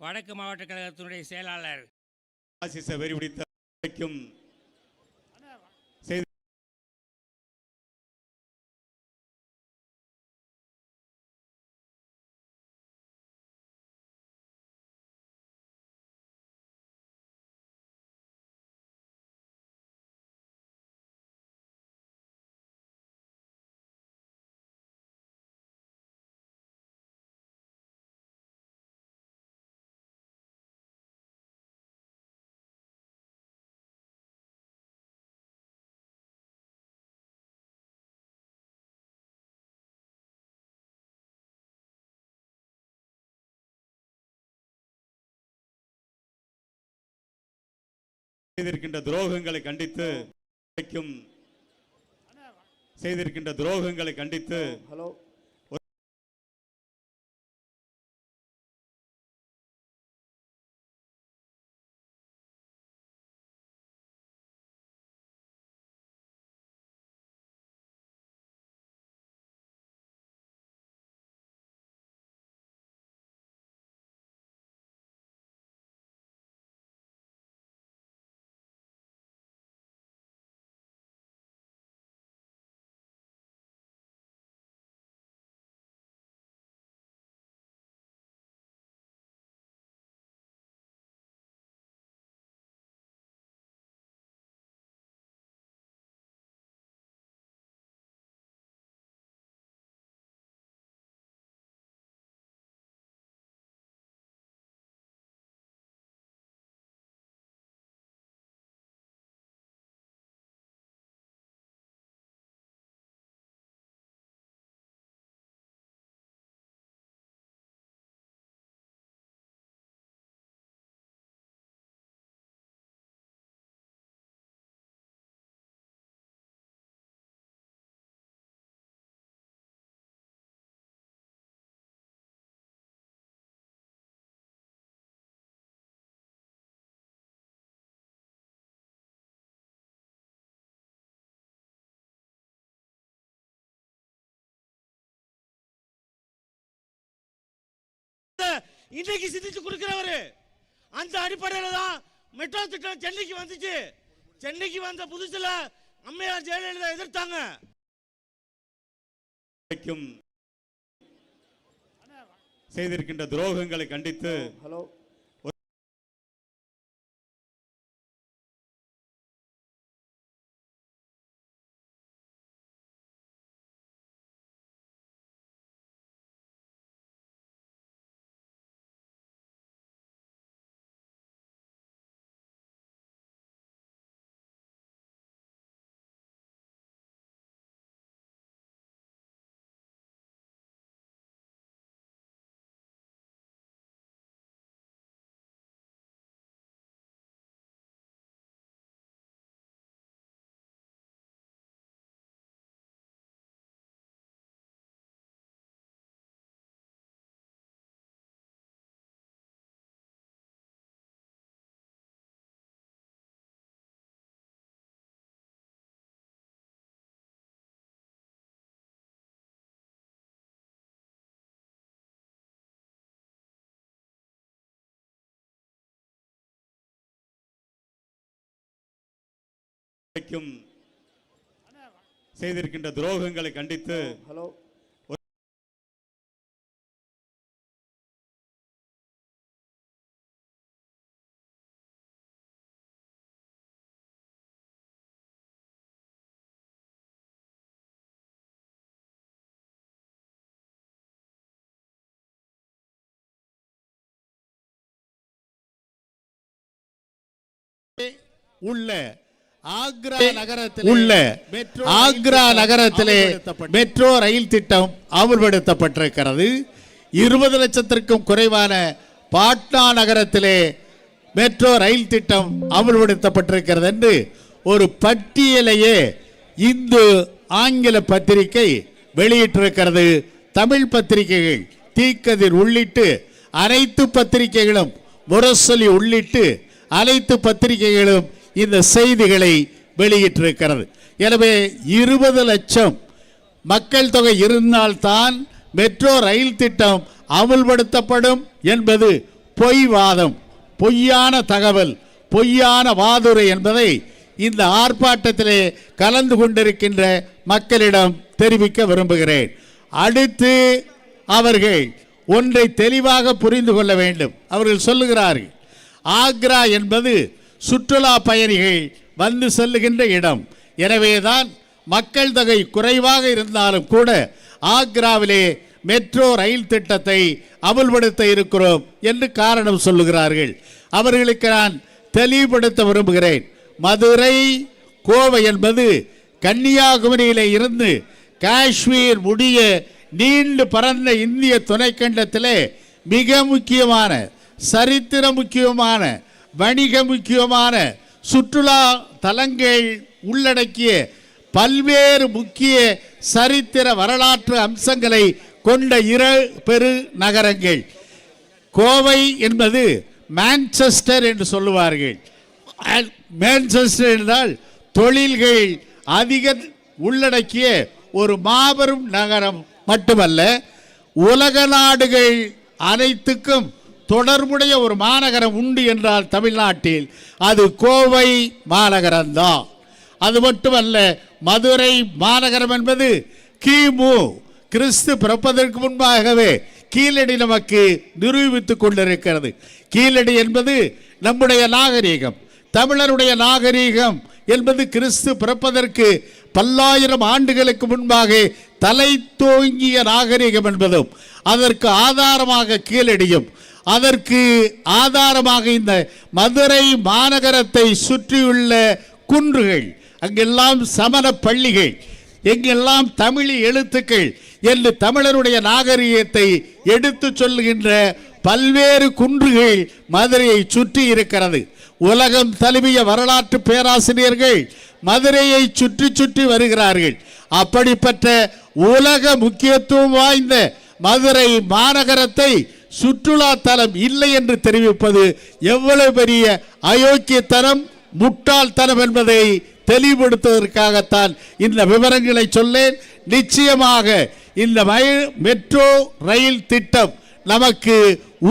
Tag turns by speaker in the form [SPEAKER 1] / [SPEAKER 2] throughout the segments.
[SPEAKER 1] வடக்கு மாவட்ட கழகத்தினுடைய செயலாளர்.
[SPEAKER 2] ஆசிச வெறிபிடித்த செய்திருக்கின்ற துரோகங்களை கண்டித்து செய்திருக்கின்ற துரோகங்களை கண்டித்து
[SPEAKER 3] ஹலோ
[SPEAKER 4] இன்னைக்கு சிந்திச்சு கொடுக்கிறவரு. அந்த அடிப்படையில தான் மெட்ரோ திட்டம் சென்னைக்கு வந்துச்சு. சென்னைக்கு வந்த புதுசுல அம்மையார் ஜெயலலிதா எதிர்த்தாங்க.
[SPEAKER 2] செய்திருக்கின்ற துரோகங்களை கண்டித்து
[SPEAKER 3] ஹலோ.
[SPEAKER 2] வைக்கும் செய்திருக்கின்ற துரோகங்களை கண்டித்து
[SPEAKER 3] ஹலோ
[SPEAKER 5] உள்ள
[SPEAKER 6] உள்ள ஆக்ரா நகரத்திலே. மெட்ரோ ரயில் திட்டம் அமல்படுத்தப்பட்டிருக்கிறது இருபது லட்சத்திற்கும் குறைவான பாட்னா நகரத்திலே மெட்ரோ ரயில் திட்டம் அமல்படுத்தப்பட்டிருக்கிறது என்று ஒரு பட்டியலையே இந்து ஆங்கில பத்திரிகை வெளியிட்டிருக்கிறது தமிழ் பத்திரிகைகள் தீக்கதிர் உள்ளிட்டு அனைத்து பத்திரிகைகளும் முரசொலி உள்ளிட்டு அனைத்து பத்திரிகைகளும் இந்த செய்திகளை வெளியிட்டிருக்கிறது. எனவே இருபது லட்சம் மக்கள் தொகை இருந்தால்தான் மெட்ரோ ரயில் திட்டம் அமுல்படுத்தப்படும் என்பது பொய் வாதம் பொய்யான தகவல் பொய்யான வாதுரை என்பதை இந்த ஆர்ப்பாட்டத்திலே கலந்து கொண்டிருக்கின்ற மக்களிடம் தெரிவிக்க விரும்புகிறேன். அடுத்து அவர்கள் ஒன்றை தெளிவாக புரிந்து கொள்ள வேண்டும். அவர்கள் சொல்லுகிறார்கள் ஆக்ரா என்பது சுற்றுலா பயணிகள் வந்து செல்லுகின்ற இடம். எனவேதான் மக்கள் தொகை குறைவாக இருந்தாலும் கூட ஆக்ராவிலே மெட்ரோ ரயில் திட்டத்தை அமல்படுத்த இருக்கிறோம் என்று காரணம் சொல்லுகிறார்கள். அவர்களுக்கு நான் தெளிவுபடுத்த விரும்புகிறேன். மதுரை கோவை என்பது கன்னியாகுமரியில் இருந்து காஷ்மீர் முடிய நீண்டு பரந்த இந்திய துணைக்கண்டத்திலே மிக முக்கியமான சரித்திர முக்கியமான வணிக முக்கியமான சுற்றுலா தலங்கள் உள்ளடக்கிய பல்வேறு முக்கிய சரித்திர வரலாற்று அம்சங்களை கொண்ட இரு பெரு நகரங்கள். கோவை என்பது மான்செஸ்டர் என்று சொல்லுவார்கள். மேன்செஸ்டர் மான்செஸ்டர் என்றால் தொழில்கள் அதிக உள்ளடக்கிய ஒரு மாபெரும் நகரம் மட்டுமல்ல உலக நாடுகள் அனைத்துக்கும் தொடர்புடைய ஒரு மாநகரம் உண்டு என்றால் தமிழ்நாட்டில் அது கோவை மாநகரம்தான். அது மட்டுமல்ல மதுரை மாநகரம் என்பது கிமு கிறிஸ்து பிறப்பதற்கு முன்பாகவே கீழடி நமக்கு நிரூபித்துக் கொண்டிருக்கிறது. கீழடி என்பது நம்முடைய நாகரீகம் தமிழருடைய நாகரீகம் என்பது கிறிஸ்து பிறப்பதற்கு பல்லாயிரம் ஆண்டுகளுக்கு முன்பாக தலை தோங்கிய நாகரீகம் என்பதும் அதற்கு ஆதாரமாக கீழடியும் அதற்கு ஆதாரமாக இந்த மதுரை மாநகரத்தை சுற்றியுள்ள குன்றுகள் அங்கெல்லாம் சமண பள்ளிகள் எங்கெல்லாம் தமிழ் எழுத்துக்கள் என்று தமிழருடைய நாகரிகத்தை எடுத்துச் சொல்லுகின்ற பல்வேறு குன்றுகள் மதுரையை சுற்றி இருக்கிறது. உலகம் தழுவிய வரலாற்று பேராசிரியர்கள் மதுரையை சுற்றி சுற்றி வருகிறார்கள். அப்படிப்பட்ட உலக முக்கியத்துவம் வாய்ந்த மதுரை மாநகரத்தை சுற்றுலா தலம் இல்லை என்று தெரிவிப்பது எவ்வளவு பெரிய அயோக்கியத்தனம் முட்டாள்தனம் என்பதை தெளிவுபடுத்துவதற்காகத்தான் இந்த விவரங்களை சொல்லேன். நிச்சயமாக இந்த மெட்ரோ ரயில் திட்டம் நமக்கு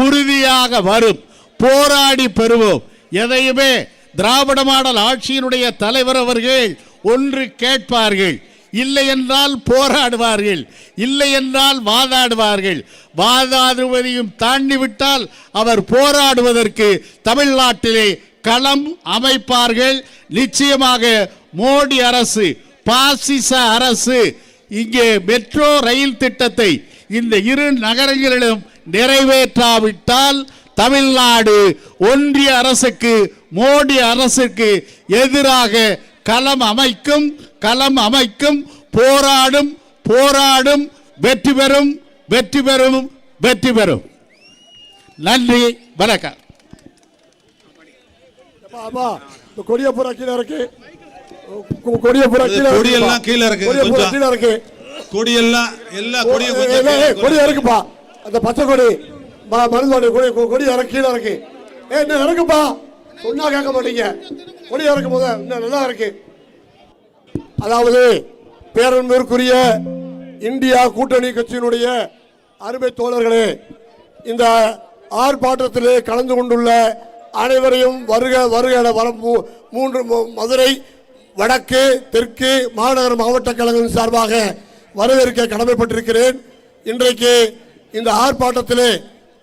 [SPEAKER 6] உறுதியாக வரும். போராடி பெறுவோம். எதையுமே திராவிட மாடல் ஆட்சியினுடைய தலைவர் அவர்கள் ஒன்று கேட்பார்கள். இல்லை என்றால் போராடுவார்கள். இல்லை என்றால் வாதாடுவார்கள். வாதாடுவதையும் தாண்டி விட்டால் அவர் போராடுவதற்கு தமிழ்நாட்டிலே களம் அமைப்பார்கள். நிச்சயமாக மோடி அரசு பாசிச அரசு இங்கே மெட்ரோ ரயில் திட்டத்தை இந்த இரு நகரங்களிலும் நிறைவேற்றாவிட்டால் தமிழ்நாடு ஒன்றிய அரசுக்கு மோடி அரசுக்கு எதிராக களம் அமைக்கும் களம் அமைக்கும் போராடும் போராடும் வெற்றி பெறும் வெற்றி பெறும் வெற்றி பெறும். நன்றி வணக்கம்.
[SPEAKER 3] கொடிய கீழே இருக்கு. கொடிய கீழே இருக்கு.
[SPEAKER 7] கொடியெல்லாம் கீழே இருக்கு,
[SPEAKER 3] கொடிய. கீழே இருக்கு.
[SPEAKER 7] கொடியெல்லாம் எல்லா கீழே
[SPEAKER 3] கொடியா இருக்குப்பா. அந்த பச்சை கொடி ம- மருந்தோட கொடி கொடி இறக்கு கீழே இருக்கு. ஏ இன்னும் இறக்குப்பா சொன்னா கேட்க மாட்டீங்க. கொடி இறக்கும் போது இன்னும் நல்லா இருக்கு. அதாவது பேரன்பிற்குரிய இந்தியா கூட்டணி கட்சியினுடைய அருமை தோழர்களே இந்த ஆர்ப்பாட்டத்திலே கலந்து கொண்டுள்ள அனைவரையும் வருக வருக என வர மூ- மூன்று மதுரை வடக்கு தெற்கு மாநகர மாவட்ட கழகம் சார்பாக வரவேற்க கடமைப்பட்டிருக்கிறேன். இன்றைக்கு இந்த ஆர்ப்பாட்டத்திலே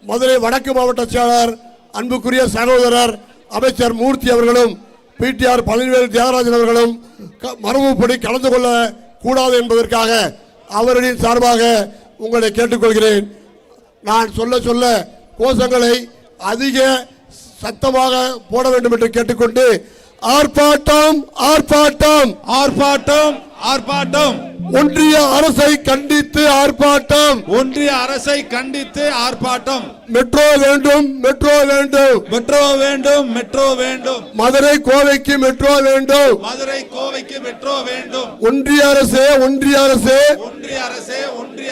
[SPEAKER 3] மதுரை வடக்கு மாவட்ட செயலாளர் அன்புக்குரிய சகோதரர் அமைச்சர் மூர்த்தி அவர்களும் பிடிஆர் பழனிவேல் தியாகராஜன் அவர்களும் க- மரபுப்படி கலந்து கொள்ள கூடாது என்பதற்காக அவர்களின் சார்பாக உங்களை கேட்டுக்கொள்கிறேன். நான் சொல்ல சொல்ல கோஷங்களை அதிக சத்தமாக போட வேண்டும் என்று கேட்டுக்கொண்டு ஆர்ப்பாட்டம் ஆர்ப்பாட்டம்.
[SPEAKER 7] ஆர்ப்பாட்டம் ஆர்ப்பாட்டம்.
[SPEAKER 3] ஒன்றிய அரசை கண்டித்து ஆர்ப்பாட்டம்.
[SPEAKER 7] ஒன்றிய அரசை கண்டித்து ஆர்ப்பாட்டம்.
[SPEAKER 3] மெட்ரோ வேண்டும் மெட்ரோ வேண்டும்.
[SPEAKER 7] மெட்ரோ வேண்டும் மெட்ரோ வேண்டும்.
[SPEAKER 3] மதுரை கோவைக்கு மெட்ரோ வேண்டும்.
[SPEAKER 7] மதுரை கோவைக்கு மெட்ரோ வேண்டும்.
[SPEAKER 3] ஒன்றிய அரசே ஒன்றிய அரசே.
[SPEAKER 7] ஒன்றிய அரசே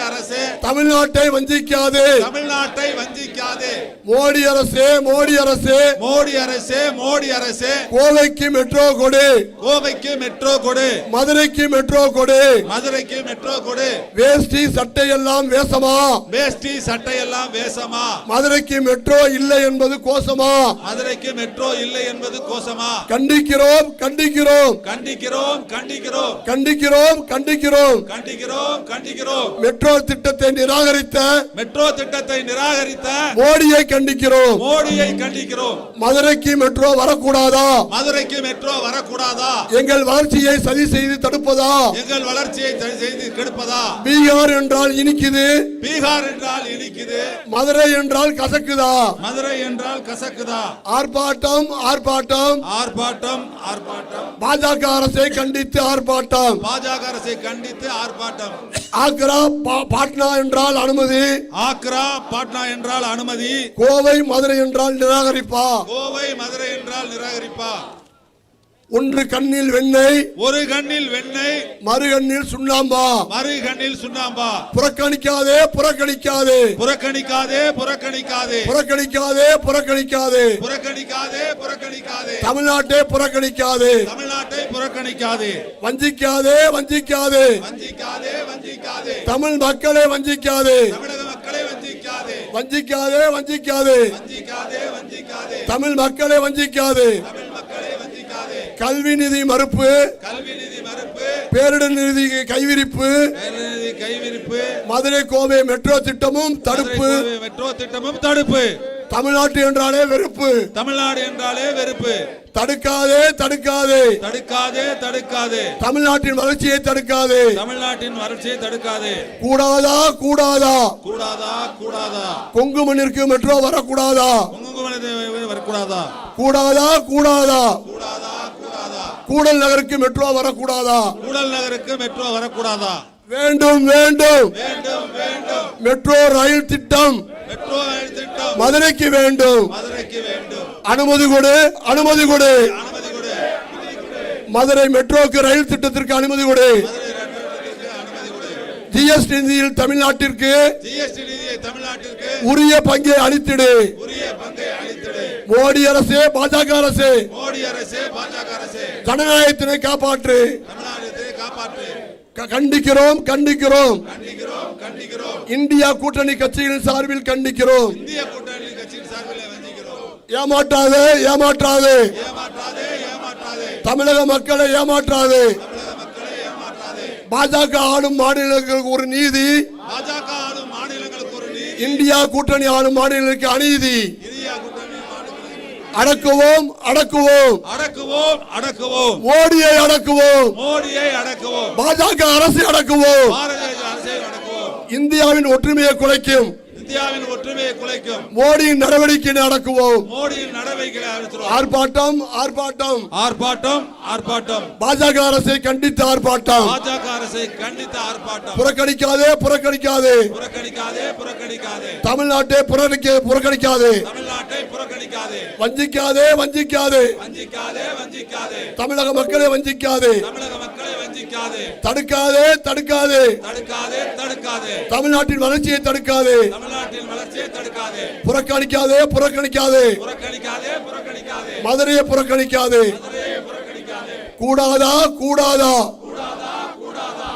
[SPEAKER 7] அரசே.
[SPEAKER 3] தமிழ்நாட்டை வஞ்சிக்காது.
[SPEAKER 7] தமிழ்நாட்டை வஞ்சிக்காதே.
[SPEAKER 3] மோடி அரசே மோடி அரசே.
[SPEAKER 7] மோடி அரசே மோடி அரசே.
[SPEAKER 3] கோவைக்கு மெட்ரோ கொடு.
[SPEAKER 7] கோவைக்கு மெட்ரோ கொடு.
[SPEAKER 3] மதுரைக்கு மெட்ரோ கொடு.
[SPEAKER 7] மதுரைக்கு மெட்ரோ கொடு.
[SPEAKER 3] வேஷ்டி சட்டை எல்லாம் வேஷமா?
[SPEAKER 7] வேஷ்டி சட்டையெல்லாம் வேஷமா?
[SPEAKER 3] மதுரைக்கு மெட்ரோ இல்லை என்பது கோசமா
[SPEAKER 7] மதுரைக்கு மெட்ரோ இல்லை என்பது கோசமா
[SPEAKER 3] கண்டிக்கிறோம் கண்டிக்கிறோம்.
[SPEAKER 7] கண்டிக்கிறோம் கண்டிக்கிறோம்.
[SPEAKER 3] கண்டிக்கிறோம் கண்டிக்கிறோம்.
[SPEAKER 7] கண்டிக்கிறோம் கண்டிக்கிறோம்.
[SPEAKER 3] மெட்ரோ திட்டத்தை நிராகரித்த
[SPEAKER 7] மெட்ரோ திட்டத்தை நிராகரித்த
[SPEAKER 3] மோடியை கண்டிக்கிறோம்.
[SPEAKER 7] மோடியை கண்டிக்கிறோம்.
[SPEAKER 3] மதுரைக்கு மெட்ரோ வரக்கூடாதா?
[SPEAKER 7] மதுரைக்கு மெட்ரோ வரக்கூடாதா?
[SPEAKER 3] எங்கள் வளர்ச்சியை சதி செய்து தடுப்பதா?
[SPEAKER 7] எங்கள் வளர்ச்சியை தடை செய்து கெடுப்பதா?
[SPEAKER 3] பீகார் என்றால் இனிக்குது.
[SPEAKER 7] பீகார் என்றால் இனிக்குது.
[SPEAKER 3] மதுரை என்றால் கசக்குதா?
[SPEAKER 7] மதுரை என்றால் கசக்குதா?
[SPEAKER 3] ஆர்ப்பாட்டம் ஆர்ப்பாட்டம்.
[SPEAKER 7] ஆர்ப்பாட்டம் ஆர்ப்பாட்டம்.
[SPEAKER 3] பாஜக அரசை கண்டித்து ஆர்ப்பாட்டம்.
[SPEAKER 7] பாஜக அரசை கண்டித்து ஆர்ப்பாட்டம்.
[SPEAKER 3] ஆக்ரா பாட்னா என்றால் அனுமதி.
[SPEAKER 7] ஆக்ரா பாட்னா என்றால் அனுமதி.
[SPEAKER 3] கோவை மதுரை என்றால் நிராகரிப்பா.
[SPEAKER 7] கோவை மதுரை என்றால் நிராகரிப்பா.
[SPEAKER 3] ஒன்று கண்ணில் வெண்ணெய்
[SPEAKER 7] ஒரு கண்ணில் வெண்ணெய்
[SPEAKER 3] மறு கண்ணில் சுண்ணாம்பா.
[SPEAKER 7] மறு கண்ணில் சுண்ணாம்பா.
[SPEAKER 3] புறக்கணிக்காதே புறக்கணிக்காதே.
[SPEAKER 7] புறக்கணிக்காதே புறக்கணிக்காதே.
[SPEAKER 3] புறக்கணிக்காதே புறக்கணிக்காதே.
[SPEAKER 7] புறக்கணிக்காதே புறக்கணிக்காதே.
[SPEAKER 3] தமிழ்நாட்டை புறக்கணிக்காதே.
[SPEAKER 7] தமிழ்நாட்டை புறக்கணிக்காதே.
[SPEAKER 3] வஞ்சிக்காதே வஞ்சிக்காதே.
[SPEAKER 7] வஞ்சிக்காதே வஞ்சிக்காதே.
[SPEAKER 3] தமிழ் மக்களை வஞ்சிக்காதே.
[SPEAKER 7] தமிழக மக்களை வஞ்சிக்காதே.
[SPEAKER 3] வஞ்சிக்காதே வஞ்சிக்காதே. தமிழ் மக்களை வஞ்சிக்காதே. கல்வி நிதி மறுப்பு.
[SPEAKER 7] கல்வி நிதி மறுப்பு.
[SPEAKER 3] பேரிடர் நிதி கைவிரிப்பு.
[SPEAKER 7] கைவிரிப்பு.
[SPEAKER 3] மதுரை கோவை மெட்ரோ திட்டமும் தடுப்பு.
[SPEAKER 7] மெட்ரோ திட்டமும் தடுப்பு.
[SPEAKER 3] தமிழ்நாட்டு என்றாலே வெறுப்பு.
[SPEAKER 7] தமிழ்நாடு என்றாலே வெறுப்பு.
[SPEAKER 3] தடுக்காதே தடுக்காதே.
[SPEAKER 7] தடுக்காதே தடுக்காதே.
[SPEAKER 3] தமிழ்நாட்டின் வளர்ச்சியை தடுக்காதே.
[SPEAKER 7] தமிழ்நாட்டின் வறட்சியை தடுக்காதே.
[SPEAKER 3] கூடாதா கூடாதா?
[SPEAKER 7] கூடாதா கூடாதா?
[SPEAKER 3] கொங்கு மண்ணிற்கு மெட்ரோ வரக்கூடாதா?
[SPEAKER 7] உங்க வரக்கூடாதா?
[SPEAKER 3] கூடாதா கூடாதா
[SPEAKER 7] கூடாதா? கூடாதா?
[SPEAKER 3] கூடல் நகருக்கு மெட்ரோ வரக்கூடாதா?
[SPEAKER 7] கூடல் நகருக்கு மெட்ரோ வரக்கூடாதா?
[SPEAKER 3] வேண்டும் வேண்டும். மெட்ரோ ரயில் திட்டம்
[SPEAKER 7] மெட்ரோ ரயில் திட்டம்.
[SPEAKER 3] மதுரைக்கு வேண்டும். அனுமதி கொடு அனுமதி கொடு. மதுரை மெட்ரோக்கு ரயில் திட்டத்திற்கு அனுமதி கொடு. ஜிஎஸ்டி நிதியில் தமிழ்நாட்டிற்கு
[SPEAKER 7] ஜிஎஸ்டி நிதியை தமிழ்நாட்டிற்கு
[SPEAKER 3] உரிய பங்கை அளித்திடு.
[SPEAKER 7] உரிய பங்கை அளித்திடு.
[SPEAKER 3] மோடி அரசே பாஜக அரசே.
[SPEAKER 7] மோடி அரசே பாஜக அரசே.
[SPEAKER 3] ஜனநாயகத்தினை காப்பாற்று. கண்டிக்கிறோம் கண்டிக்கிறோம்.
[SPEAKER 7] கண்டிக்கிறோம் கண்டிக்கிறோம்.
[SPEAKER 3] இந்தியா கூட்டணி சார்பில் கண்டிக்கிறோம்.
[SPEAKER 7] கட்சியின் சார்பில் வஞ்சிக்கிறோம்
[SPEAKER 3] ஏமாற்றாதே ஏமாற்றாதே. தமிழக மக்களை ஏமாற்றாதே. பாஜக ஆளும் மாநிலங்களுக்கு ஒரு நீதி.
[SPEAKER 7] பாஜக ஆளும் மாநிலங்களுக்கு ஒரு நீதி.
[SPEAKER 3] இந்தியா கூட்டணி ஆளும் மாநிலங்களுக்கு அநீதி. அடக்குவோம் அடக்குவோம்.
[SPEAKER 7] அடக்குவோம் அடக்குவோம்.
[SPEAKER 3] மோடியை அடக்குவோம்.
[SPEAKER 7] மோடியை அடக்குவோம்.
[SPEAKER 3] பாஜக அரசை அடக்குவோம்.
[SPEAKER 7] பாரதிய அரசை அடக்குவோம்.
[SPEAKER 3] இந்தியாவின் ஒற்றுமையை குலைக்கும்.
[SPEAKER 7] இந்தியாவின் ஒற்றுமையை குலைக்கும்.
[SPEAKER 3] மோடியின் நடவடிக்கையை அடக்குவோம்
[SPEAKER 7] மோடியின் அழுத்துறோம்
[SPEAKER 3] ஆர்ப்பாட்டம் ஆர்ப்பாட்டம்.
[SPEAKER 7] ஆர்ப்பாட்டம் ஆர்ப்பாட்டம்.
[SPEAKER 3] பாஜக அரசை கண்டித்து ஆர்ப்பாட்டம்.
[SPEAKER 7] பாஜக அரசை கண்டித்த ஆர்ப்பாட்டம்.
[SPEAKER 3] புறக்கணிக்காதே புறக்கணிக்காதே.
[SPEAKER 7] புறக்கணிக்காதே புறக்கணிக்காதே.
[SPEAKER 3] தமிழ்நாட்டை புறக்கணிக்க புறக்கணிக்காதே.
[SPEAKER 7] தமிழ்நாட்டை புறக்கணிக்காதே.
[SPEAKER 3] வஞ்சிக்காதே வஞ்சிக்காதே.
[SPEAKER 7] வஞ்சிக்காதே வஞ்சிக்காதே.
[SPEAKER 3] தமிழக மக்களை வஞ்சிக்காதே.
[SPEAKER 7] தமிழக
[SPEAKER 3] தடுக்காதே. தடுக்காதே
[SPEAKER 7] தடுக்காதே. தடுக்காதே
[SPEAKER 3] தமிழ்நாட்டின் வளர்ச்சியை தடுக்காதே.
[SPEAKER 7] தமிழ்நாட்டின் வளர்ச்சியை தடுக்காதே.
[SPEAKER 3] புறக்கணிக்காதே புறக்கணிக்காதே.
[SPEAKER 7] புறக்கணிக்காதே புறக்கணிக்காதே.
[SPEAKER 3] மதுரையை புறக்கணிக்காதே. கூடாதா கூடாதா?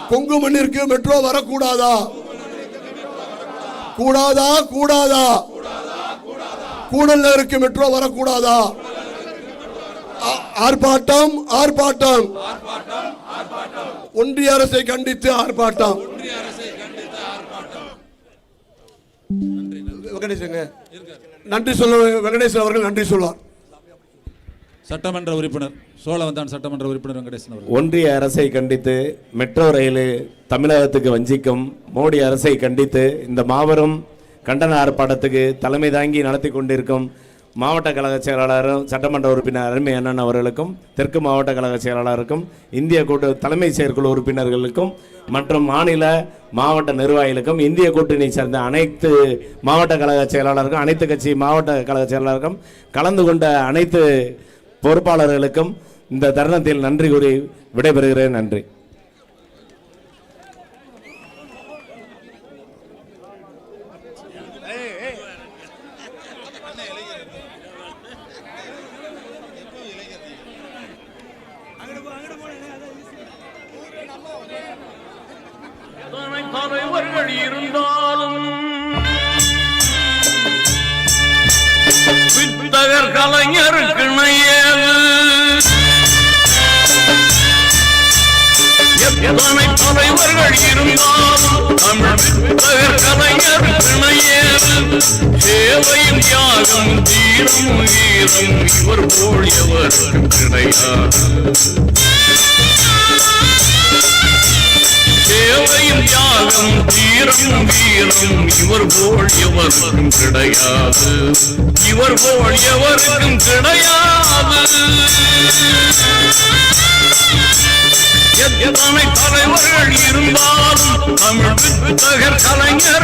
[SPEAKER 3] கொங்கு மண்ணிற்கு மெட்ரோ வரக்கூடாதா? கூடாதா கூடாதா? கூடல் நகருக்கு மெட்ரோ வரக்கூடாதா? ஆர்ப்பாட்டம். ஆர்ப்பாட்டம் ஒன்றிய அரசை கண்டித்து ஆர்ப்பாட்டம். நன்றி சொல்ல வெங்கடேசன் அவர்கள் நன்றி சொல்வார்.
[SPEAKER 7] சட்டமன்ற உறுப்பினர் சோழவந்தான் சட்டமன்ற உறுப்பினர் வெங்கடேசன் அவர்கள்.
[SPEAKER 8] ஒன்றிய அரசை கண்டித்து மெட்ரோ ரயில் தமிழகத்துக்கு வஞ்சிக்கும் மோடி அரசை கண்டித்து இந்த மாபெரும் கண்டன ஆர்ப்பாட்டத்துக்கு தலைமை தாங்கி நடத்தி கொண்டிருக்கும் மாவட்ட கழக செயலாளரும் சட்டமன்ற உறுப்பினர் அருமை அண்ணன் அவர்களுக்கும் தெற்கு மாவட்ட கழக செயலாளருக்கும் இந்திய கூட்டு தலைமை செயற்குழு உறுப்பினர்களுக்கும் மற்றும் மாநில மாவட்ட நிர்வாகிகளுக்கும் இந்திய கூட்டணி சேர்ந்த அனைத்து மாவட்ட கழக செயலாளருக்கும் அனைத்து கட்சி மாவட்ட கழக செயலாளருக்கும் கலந்து கொண்ட அனைத்து பொறுப்பாளர்களுக்கும் இந்த தருணத்தில் நன்றி கூறி விடைபெறுகிறேன். நன்றி.
[SPEAKER 9] கலைஞருக்கு இணையது எத்தனை தலைவர்கள் இருந்தாலும் தமிழ் கலைஞர் இணையது சேவையும் தியாகம் தீரும் வீரம் இவர் போல் எவர் கிடையாது சேவையும் தியாகம் தீ வீரம் இவர் போல் எவருக்கும் கிடையாது. இவர் போல் எவருக்கும் கிடையாது. எத்தனை தலைவர்கள் இருந்தாலும் தமிழ் தகர் கலைஞர்